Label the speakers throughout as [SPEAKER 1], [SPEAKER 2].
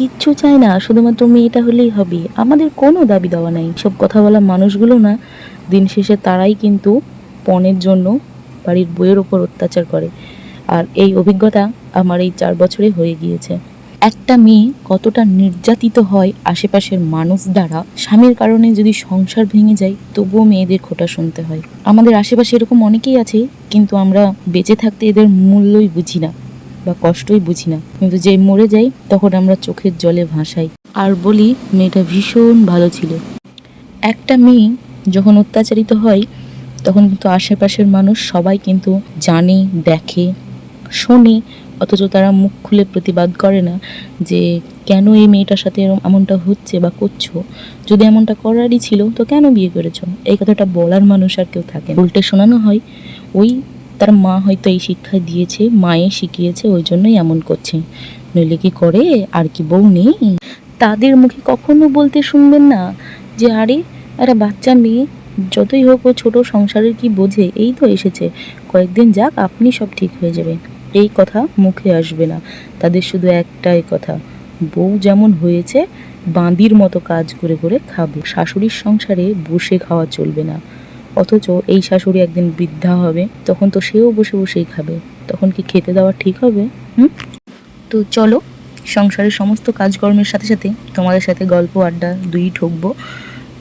[SPEAKER 1] কিচ্ছু চাই না, শুধুমাত্র মেয়েটা হলেই হবে। আমাদের কোনো দাবি দেওয়া নাই। সব কথা বলা মানুষগুলো না, দিন শেষে তারাই কিন্তু পণের জন্য বাড়ির বইয়ের ওপর অত্যাচার করে। আর এই অভিজ্ঞতা আমার এই চার বছরে হয়ে গিয়েছে। একটা মেয়ে কতটা নির্যাতিত হয় আশেপাশের মানুষ দ্বারা, স্বামীর কারণে যদি সংসার ভেঙে যায়, তবুও মেয়েদের খোটা শুনতে হয়। আমাদের আশেপাশে এরকম অনেকেই আছে, কিন্তু আমরা বেঁচে থাকতে এদের মূল্যই বুঝি না। বা কষ্টই বুঝি না। কিন্তু যে মরে যাই, তখন আমরা চোখের জলে ভাসাই। আর বলি, মেয়েটা ভীষণ ভালো ছিল। একটা মেয়ে যখন অত্যাচারিত হয়, তখন কিন্তু আশেপাশের মানুষ সবাই কিন্তু জানে, দেখে, শোনে। অথচ তারা মুখ খুলে প্রতিবাদ করে না যে, কেন এই মেয়েটার সাথে এরম এমনটা হচ্ছে বা করছ? যদি এমনটা করারই ছিল, তো কেন বিয়ে করেছ? এই কথাটা বলার মানুষ আর কেউ থাকে উল্টে শোনানো হয়, ওই তার মা হয়তো এই শিক্ষা দিয়েছে, মায়ে শিখিয়েছে, ওই জন্যই এমন করছে। নইলে কি করে? আর কি বউ নেই? তাদের মুখে কখনো বলতে শুনবেন না যে, আরে একটা বাচ্চা মেয়ে, যতই হোক ও ছোট, সংসারের কি বোঝে? এই তো এসেছে। কয়েকদিন যাক, আপনি সব ঠিক হয়ে যাবে এই কথা মুখে আসবে না। তাদের শুধু একটাই কথা, বউ যেমন হয়েছে, বাঁদির মতো কাজ করে করে খাবে। শাশুড়ির সংসারে বসে খাওয়া চলবে না। অথচ এই শাশুড়ি একদিন বৃদ্ধা হবে, তখন তো সেও বসে বসেই খাবে। তখন কি খেতে দেওয়া ঠিক হবে? হুম? তো চলো, সংসারের সমস্ত কাজকর্মের সাথে সাথে তোমাদের সাথে গল্প, আড্ডা দুই ঠকবো।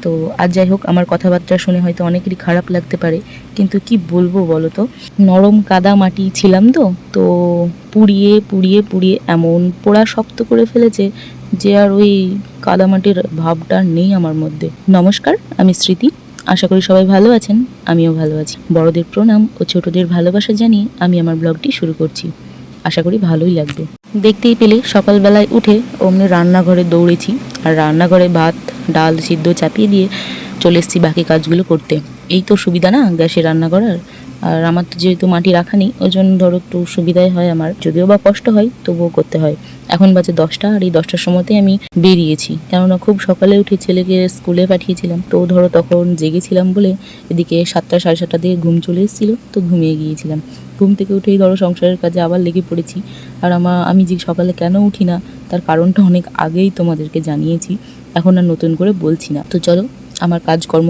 [SPEAKER 1] তো আর যাই হোক, আমার কথাবার্তা শুনে হয়তো অনেকেরই খারাপ লাগতে পারে, কিন্তু কি বলব বলো তো? নরম কাদা মাটি ছিলাম তো তো পুড়িয়ে পুড়িয়ে পুড়িয়ে এমন পোড়া শক্ত করে ফেলেছে যে আর ওই কাদামাটির ভাবটা নেই আমার মধ্যে। নমস্কার, আমি স্মৃতি। আশা করি সবাই ভালো আছেন, আমিও ভালো আছি। বড়দের প্রণাম ও ছোটদের ভালোবাসা জানিয়ে আমি আমার ব্লগটি শুরু করছি। আশা করি ভালোই লাগবে। দেখতেই পেলে সকালবেলায় উঠে অমনি রান্নাঘরে দৌড়েছি আর রান্নাঘরে ভাত, ডাল সিদ্ধ চাপিয়ে দিয়ে চলে এসেছি বাকি কাজগুলো করতে। এই তো সুবিধা না, গ্যাসে রান্না করার? আর আমার তো যেহেতু মাটি রাখা নেই ওই জন্য ধরো একটু সুবিধাই হয় আমার। যদিও বা কষ্ট হয়, তবুও করতে হয়। এখন বাজে দশটা আর এই দশটার সময়তে আমি বেরিয়েছি। কেননা খুব সকালে উঠে ছেলেকে স্কুলে পাঠিয়েছিলাম, তো ধরো তখন জেগেছিলাম বলে এদিকে সাতটা সাড়ে সাতটা দিয়ে ঘুম চলে এসেছিল, তো ঘুমিয়ে গিয়েছিলাম। ঘুম থেকে উঠেই ধরো সংসারের কাজে আবার লেগে পড়েছি। আর আমার আমি যে সকালে কেন উঠি না, তার কারণটা অনেক আগেই তোমাদেরকে জানিয়েছি, এখন আর নতুন করে বলছি না। তো চলো, আমার কাজকর্ম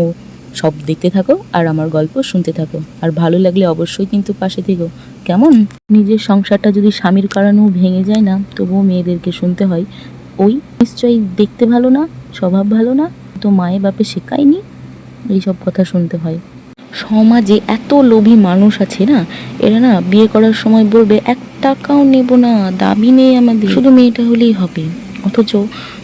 [SPEAKER 1] সব দেখতে থাকো আর আমার গল্প শুনতে থাকো। আর ভালো লাগলে অবশ্যই কিন্তু পাশে থেকো। কেমন? নিজের সংসারটা যদি স্বামীর কারণেও ভেঙে যায় না, তবুও মেয়েদেরকে শুনতে হয়। ওই নিশ্চয়ই দেখতে ভালো না, স্বভাব ভালো না, তো মায়ে বাপে শেখায়নি, এইসব কথা শুনতে হয়। সমাজে এত লোভী মানুষ আছে না, এরা না বিয়ে করার সময় বলবে, এক টাকাও নেব না, দাবি নেই আমাদের। শুধু মেয়েটা হলেই হবে। অথচ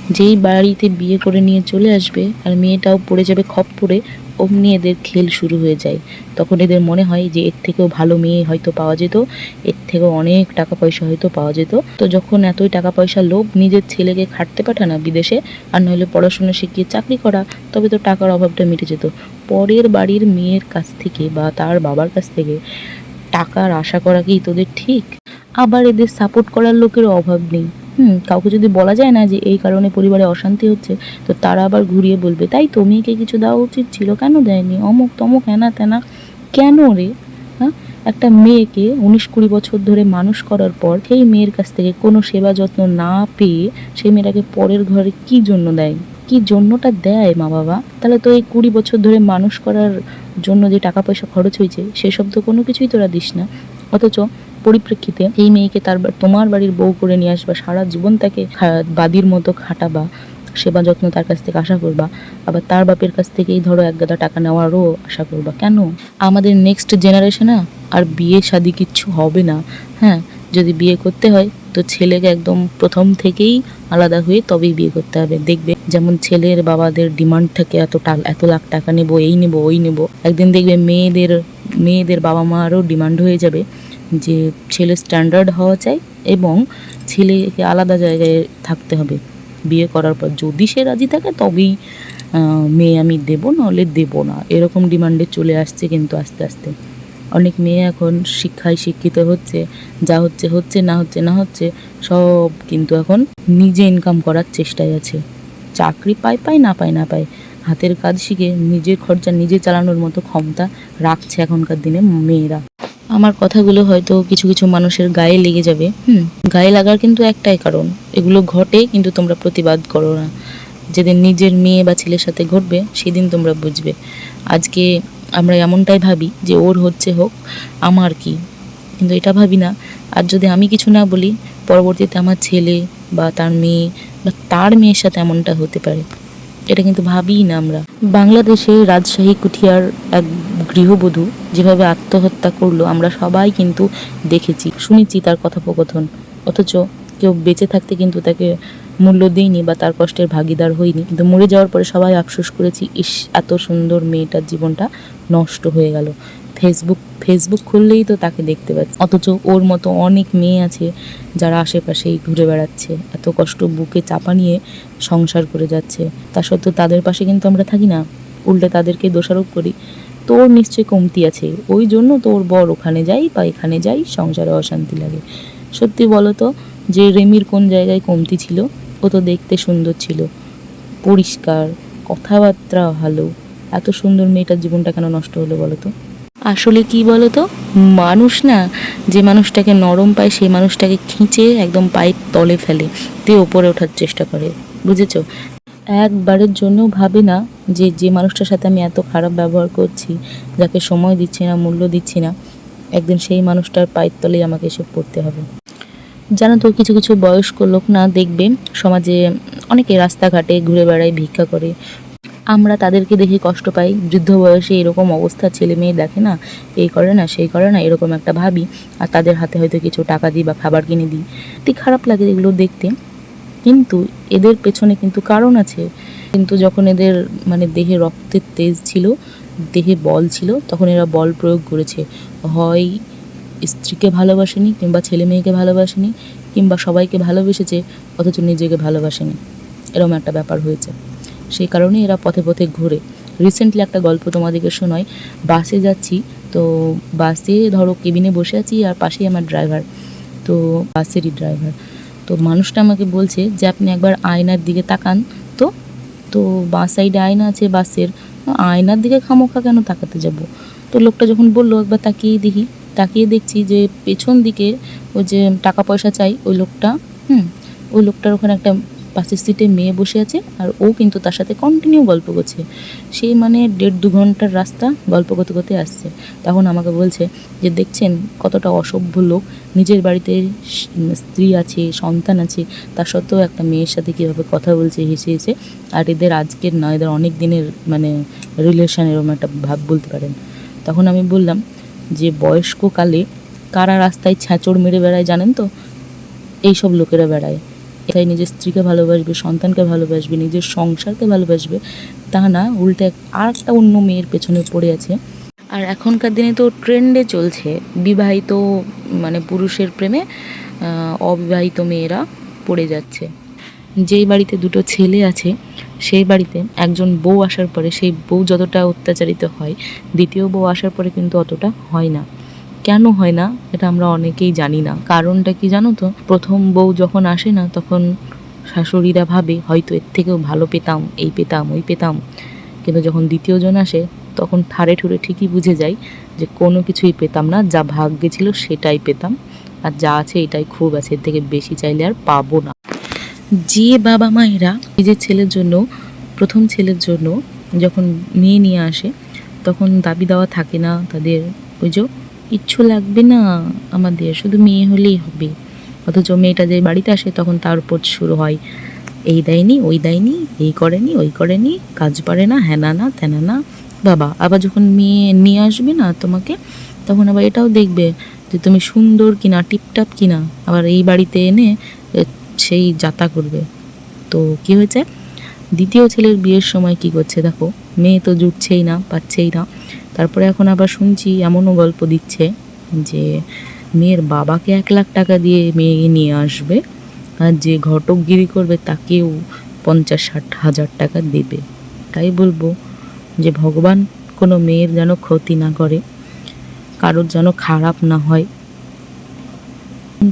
[SPEAKER 1] যেই বাড়িতে বিয়ে করে নিয়ে চলে আসবে আর মেয়েটাও পড়ে যাবে খপ্পরে, অমনি এদের খেল শুরু হয়ে যায়। তখন এদের মনে হয় যে এর থেকেও ভালো মেয়ে হয়তো পাওয়া যেত, এর থেকেও অনেক টাকা পয়সা হয়তো পাওয়া যেত। তো যখন এতই টাকা পয়সা লোভ নিজের ছেলেকে খাটতে পাঠানা বিদেশে, আর নইলে পড়াশোনা শিখিয়ে চাকরি করা, তবে তো টাকার অভাবটা মিটে যেত। পরের বাড়ির মেয়ের কাছ থেকে বা তার বাবার কাছ থেকে টাকার আশা করা কি তোদের ঠিক? আবার এদের সাপোর্ট করার লোকেরও অভাব নেই। হুম, কাউকে যদি বলা যায় না যে এই কারণে পরিবারে অশান্তি হচ্ছে, তো তারা আবার ঘুরিয়ে বলবে, তাই তো মেয়েকে কিছু দেওয়া উচিত ছিল কেন দেয়নি? অমুক তমুক হেনা তেনা, কেন রে? হ্যাঁ একটা মেয়েকে উনিশ কুড়ি বছর ধরে মানুষ করার পর সেই মেয়ের কাছ থেকে কোনো সেবা যত্ন না পেয়ে সেই মেয়েটাকে পরের ঘরে কি জন্য দেয়? কি জন্যটা দেয় মা বাবা? তাহলে তো এই কুড়ি বছর ধরে মানুষ করার জন্য যে টাকা পয়সা খরচ হয়েছে, সেসব তো কোনো কিছুই তোরা দিস না। অথচ পরিপ্রেক্ষিতে এই মেয়েকে তার তোমার বাড়ির বউ করে নিয়ে আসবা, সারা জীবন তাকে বাদির মতো খাটাবা, সেবা যত্ন তার কাছ থেকে আশা করবা, আবার তার বাপের কাছ থেকেই ধরো এক গাদা টাকা নেওয়ারও আশা করবা। কেন? আমাদের নেক্সট জেনারেশনে আর বিয়ে শাদি কিচ্ছু হবে না। হ্যাঁ যদি বিয়ে করতে হয়, তো ছেলেকে একদম প্রথম থেকেই আলাদা হয়ে তবেই বিয়ে করতে হবে। দেখবে যেমন ছেলের বাবাদের ডিমান্ড থাকে এত টাকা এত লাখ টাকা নেব, এই নেব, ওই নেব। একদিন দেখবে মেয়েদের মেয়েদের বাবা মারও ডিমান্ড হয়ে যাবে। যে ছেলে স্ট্যান্ডার্ড হওয়া চাই এবং ছেলেকে আলাদা জায়গায় থাকতে হবে। বিয়ে করার পর যদি সে রাজি থাকে, তবেই মেয়ে আমি দেবো, নাহলে দেবো না। এরকম ডিমান্ডে চলে আসছে কিন্তু আস্তে আস্তে। অনেক মেয়ে এখন শিক্ষায় শিক্ষিত হচ্ছে, যা হচ্ছে হচ্ছে, না হচ্ছে না হচ্ছে, সব কিন্তু এখন নিজে ইনকাম করার চেষ্টায় আছে। চাকরি পায় পায়, না পায় না পায়, হাতের কাজ শিখে নিজের খরচা নিজে চালানোর মতো ক্ষমতা রাখছে এখনকার দিনে মেয়েরা। আমার কথাগুলো হয়তো কিছু কিছু মানুষের গায়ে লেগে যাবে। হুম, গায়ে লাগার কিন্তু একটাই কারণ। এগুলো ঘটে কিন্তু তোমরা প্রতিবাদ করো না। যেদিন নিজের মেয়ে বা ছেলের সাথে ঘটবে, সেদিন তোমরা বুঝবে। আজকে আমরা এমনটাই ভাবি যে ওর হচ্ছে হোক, আমার কি? কিন্তু এটা ভাবি না। আর যদি আমি কিছু না বলি, পরবর্তীতে আমার ছেলে বা তার মেয়ে বা তার মেয়ের সাথে এমনটা হতে পারে। এটা কিন্তু ভাবিই না আমরা। বাংলাদেশে রাজশাহী, কুঠিয়ার এক গৃহবধূ যেভাবে আত্মহত্যা করল, আমরা সবাই কিন্তু দেখেছি। শুনেছি তার কথোপকথন। অথচ কেউ বেঁচে থাকতে কিন্তু তাকে মূল্য দিইনি বা তার কষ্টের ভাগিদার হইনি কিন্তু মরে যাওয়ার পরে সবাই আফসোস করেছি, ইস, এত সুন্দর মেয়েটার জীবনটা নষ্ট হয়ে গেল। ফেসবুক ফেসবুক খুললেই তো তাকে দেখতে পাচ্ছি। অথচ ওর মতো অনেক মেয়ে আছে যারা আশেপাশেই ঘুরে বেড়াচ্ছে, এত কষ্ট বুকে চাপা নিয়ে সংসার করে যাচ্ছে। তা সত্ত্বেও তাদের পাশে কিন্তু আমরা থাকি না। উল্টে তাদেরকে দোষারোপ করি। তোর নিশ্চয়ই কমতি আছে। ওই জন্য তোর বর ওখানে যাই বা এখানে যাই, সংসারে অশান্তি লাগে। সত্যি বলো তো, যে রেমির কোন জায়গায় কমতি ছিল, ও তো দেখতে সুন্দর ছিল। পরিষ্কার, কথাবার্তা ভালো। এত সুন্দর মেয়েটার জীবনটা কেন নষ্ট হলো বলো তো? আসলে কি বলো তো, মানুষ না, যে মানুষটাকে নরম পায়, সেই মানুষটাকে খিঁচে একদম পায়ের তলে ফেলে, দিয়ে ওপরে ওঠার চেষ্টা করে। বুঝেছ? একবারের জন্য ভাবে না যে যে মানুষটার সাথে আমি এত খারাপ ব্যবহার করছি, যাকে সময় দিচ্ছি না, মূল্য দিচ্ছি না, একদিন সেই মানুষটার পায়ের তলেই আমাকে এসে পড়তে হবে। জানো তো, কিছু কিছু বয়স্ক লোক না দেখবে, সমাজে অনেকে রাস্তাঘাটে ঘুরে বেড়ায়, ভিক্ষা করে। আমরা তাদেরকে দেখে কষ্ট পাই। বৃদ্ধ বয়সে এরকম অবস্থা ছেলে মেয়ে দেখে না, এই করে না, সেই করে না, এরকম একটা ভাবি, আর তাদের হাতে হয়তো কিছু টাকা দিই বা খাবার কিনে দিই। খারাপ লাগে এগুলো দেখতে। কিন্তু এদের পেছনে কিন্তু কারণ আছে। কিন্তু যখন এদের মানে দেহে রক্তের তেজ ছিল, দেহে বল ছিল, তখন এরা বল প্রয়োগ করেছে। হয় স্ত্রীকে ভালোবাসেনি কিংবা ছেলে মেয়েকে ভালোবাসেনি কিংবা সবাইকে ভালোবেসেছে, অথচ নিজেকে ভালোবাসেনি। এরকম একটা ব্যাপার হয়েছে। সেই কারণে এরা পথে পথে ঘুরে। রিসেন্টলি একটা গল্প তোমাদেরকে শোনাই। বাসে যাচ্ছি, তো বাসে ধরো কেবিনে বসে আছি আর পাশেই আমার ড্রাইভার তো বাসেরই ড্রাইভার তো মানুষটা আমাকে বলছে যে, আপনি একবার আয়নার দিকে তাকান তো। তো বাঁ সাইডে আয়না আছে, বাসের। আয়নার দিকে খামোখা কেন তাকাতে যাব? তো লোকটা যখন বলল, একবার তাকিয়ে দেখি। তাকিয়ে দেখছি যে পেছন দিকে ওই যে টাকা পয়সা চাই, ওই লোকটা, হুম, ওই লোকটার ওখানে একটা পাশের সিটে মেয়ে বসে আছে আর ও কিন্তু তার সাথে কন্টিনিউ গল্প করছে। সেই মানে দেড় দু ঘণ্টার রাস্তা গল্প করতে করতে আসছে। তখন আমাকে বলছে যে, দেখছেন কতটা অসভ্য লোক। নিজের বাড়িতে স্ত্রী আছে, সন্তান আছে। তা সত্ত্বেও একটা মেয়ের সাথে কীভাবে কথা বলছে, হেসে হেসে। আর এদের আজকের না এদের অনেক দিনের মানে রিলেশন এরকম একটা ভাব বলতে পারেন। তখন আমি বললাম যে বয়স্ককালে কারা রাস্তায় ছ্যাঁচড় মেরে বেড়ায় জানেন তো? এইসব লোকেরা বেড়ায়। এটাই নিজের স্ত্রীকে ভালোবাসবে, সন্তানকে ভালোবাসবে, নিজের সংসারকে ভালোবাসবে, তা না, উল্টে আর একটা অন্য মেয়ের পেছনে পড়ে আছে। আর এখনকার দিনে তো ট্রেন্ডে চলছে বিবাহিত মানে পুরুষের প্রেমে অবিবাহিত মেয়েরা পড়ে যাচ্ছে। যেই বাড়িতে দুটো ছেলে আছে, সেই বাড়িতে একজন বউ আসার পরে সেই বউ যতটা অত্যাচারিত হয়, দ্বিতীয় বউ আসার পরে কিন্তু অতটা হয় না। কেন হয় না, এটা আমরা অনেকেই জানি না। কারণটা কি জানো তো? প্রথম বউ যখন আসে না, তখন শাশুড়িরা ভাবে, হয়তো এর থেকেও ভালো পেতাম, এই পেতাম, ওই পেতাম। কিন্তু যখন দ্বিতীয়জন আসে, তখন থারে ঠুরে ঠিকই বুঝে যায় যে কোনো কিছুই পেতাম না, যা ভাগ্যে ছিল সেটাই পেতাম। আর যা আছে এটাই খুব আছে, এর থেকে বেশি চাইলে আর পাবো না। যে বাবা মায়েরা নিজের ছেলের জন্য, প্রথম ছেলের জন্য যখন মেয়ে নিয়ে আসে, তখন দাবি দেওয়া থাকে না তাদের। ওই যে ইচ্ছু লাগবে না আমাদের, শুধু মেয়ে হলেই হবে। অথচ মেয়েটা যে বাড়িতে আসে তখন তার উপর শুরু হয়। এই দেয়নি, ওই দেয়নি, এই করেনি, ওই করেনি, কাজ পারে না হ্যানা না, তেনা না। বাবা, আবার যখন মেয়ে নিয়ে আসবে না তোমাকে, তখন আবার এটাও দেখবে যে তুমি সুন্দর কিনা, টিপটাপ কিনা। আবার এই বাড়িতে এনে সেই যাতা করবে। তো কি হয়েছে? দ্বিতীয় ছেলের বিয়ের সময় কি করছে দেখো? মেয়ে তো জুটছেই না, পাচ্ছেই না। তারপরে এখন আবার শুনছি এমনও গল্প দিচ্ছে যে মেয়ের বাবাকে এক লাখ টাকা দিয়ে মেয়ে নিয়ে আসবে আর যে ঘটকগিরি করবে তাকেও পঞ্চাশ ষাট হাজার টাকা দেবে। তাই বলব যে ভগবান কোনো মেয়ের যেন ক্ষতি না করে, কারোর যেন খারাপ না হয়।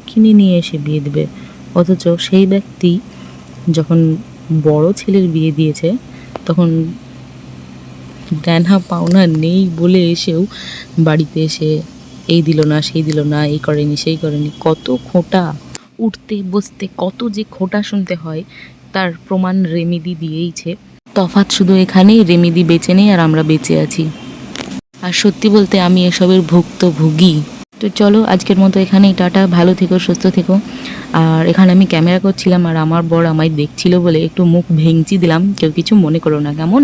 [SPEAKER 1] কিনে নিয়ে এসে বিয়ে দেবে। অথচ সেই ব্যক্তি যখন বড় ছেলের বিয়ে দিয়েছে, তখন দেনা পাওনা নেই বলে এসেও বাড়িতে এসে, এই দিল না, সেই দিল না, এই করেনি, সেই করেনি। কত খোঁটা উঠতে, বসতে, কত যে খোঁটা শুনতে হয়, তার প্রমাণ রেমিদি দিয়েইছে তফাৎ শুধু এখানেই রেমিদি বেঁচে নেই আর আমরা বেঁচে আছি। আর সত্যি বলতে আমি এসবের ভুক্তভোগী। তো চলো, আজকের মতো এখানেই, টাটা, ভালো থেকো, সুস্থ থেকো। আর এখানে আমি ক্যামেরা করছিলাম আর আমার বর আমায় দেখছিল বলে একটু মুখ ভেঙচি দিলাম, কেউ কিছু মনে করো না, কেমন?